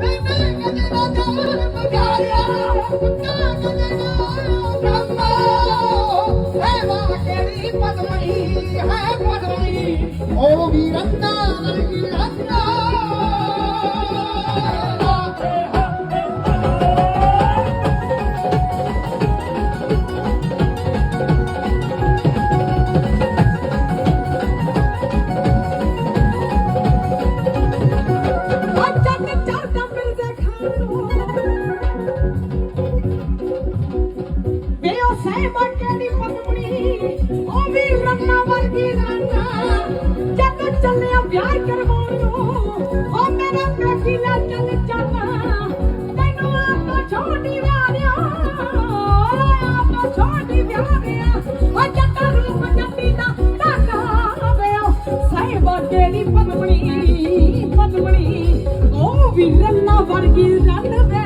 میں مل گیا دا ਉਹ ਸਹਿਬਾ ਉਹ ਵੀ ਰੰਨਾ ਵਰਗੀ ਰੰਨਾ। ਜਦ ਚੱਲਿਆ ਪਿਆਰ ਕਰਵਾਉਣ ਨੂੰ, ਉਹ ਮੇਰਾ ਕਾਫੀਲਾ ਚੱਲ ਜਾਣਾ। ਤੈਨੂੰ ਆਪਾਂ ਛੋਟੀ ਵਿਆਹਿਆ ਆਪਾਂ ਛੋਟੀ ਵਿਆਹਿਆ ਉਹ ਜੱਟਾ ਰੂਪ ਜੱਟੀ ਦਾ ਢਾਕਾ ਵੇ ਉਹ ਸਹਿਬਾ ਕਿਹੜੀ ਪਤਮਣੀ ਪਤਮਣੀ ਉਹ ਵੀ ਰੰਨਾ ਵਰਗੀ ਰੰਨ ਵੇ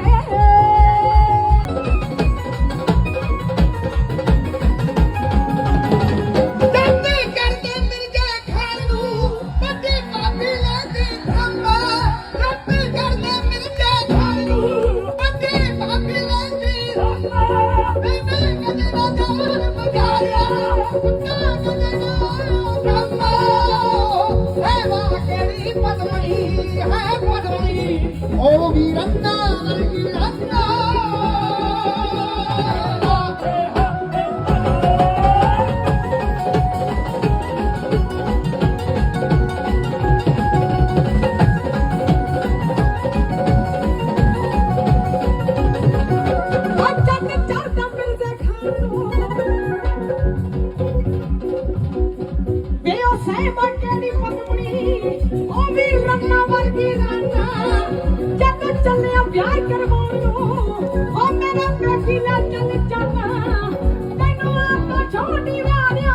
ओ वीरंदा वीरंदा Oh, ਉਹ ਸਹਿਬਾ ਕਿਹੜੀ ਉਹ ਵੀ ਰੰਨਾ ਵਰਗੀ ਰੰਨਾ। ਜਦ ਚੱਲਿਆ ਵਿਆਹ ਕਰਵਾਉਣ ਨੂੰ, ਉਹ ਮੇਰਾ ਕਾਫੀਲਾ ਚੱਲ ਜਾਣਾ ਤੈਨੂੰ ਆਪਾਂ ਛੋਟੀ ਵਿਆਹਿਆ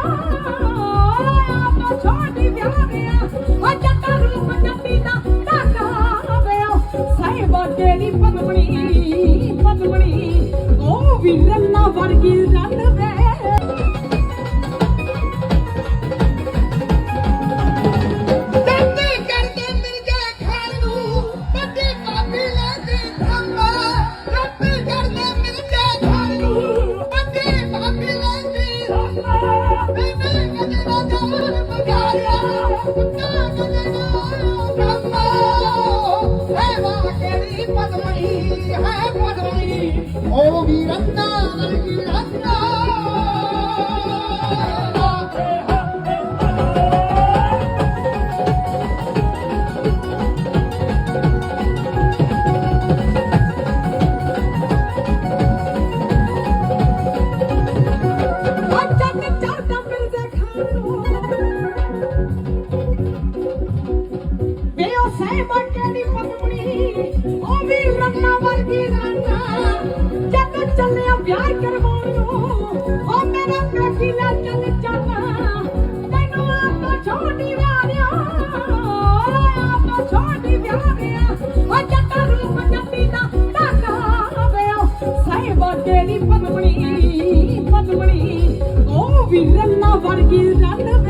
ਆਪਾਂ ਛੋਟੀ ਵਿਆਹਿਆ ਉਹ ਜੱਟਾ ਰੂਪ ਜੱਟੀ ਦਾ ਢਾਕਾ ਵੇ ਉਹ ਸਹਿਬਾ ਕਿਹੜੀ ਪਤਮਣੀ ਪਤਮਣੀ ਉਹ ਵੀ ਰੰਨਾ ਵਰਗੀ ਉਹ ਵੀਰੰਨਾ ਵਰਗੀ ਵੇ ਉਹ ਸਹਿਬਾ ਪਤਮਣੀ ਉਹ ਵੀ ਰੰਨਾ ਵਰਗੀ ਰੰਨਾ। ਜਦ ਚੱਲਿਆ ਵਿਆਹ ਕਰਵਾਉਣ ਨੂੰ, ਉਹ ਮੇਰਾ ਕਾਫੀਲਾ ਚੱਲ ਜਾਣਾ ਤੈਨੂੰ ਆਪਾਂ ਛੋਟੀ ਵਿਆਹਿਆ ਆਪਾਂ ਛੋਟੀ ਵਿਆਹਿਆ ਉਹ ਜੱਟਾ ਰੂਪ ਜੱਟੀ ਦਾ ਢਾਕਾ ਵੇ ਉਹ ਸਹਿਬਾ ਕਿਹੜੀ ਪਤਮਣੀ ਪਤਮਣੀ ਉਹ ਵੀ ਰੰਨਾ ਵਰਗੀ ਰੰਨ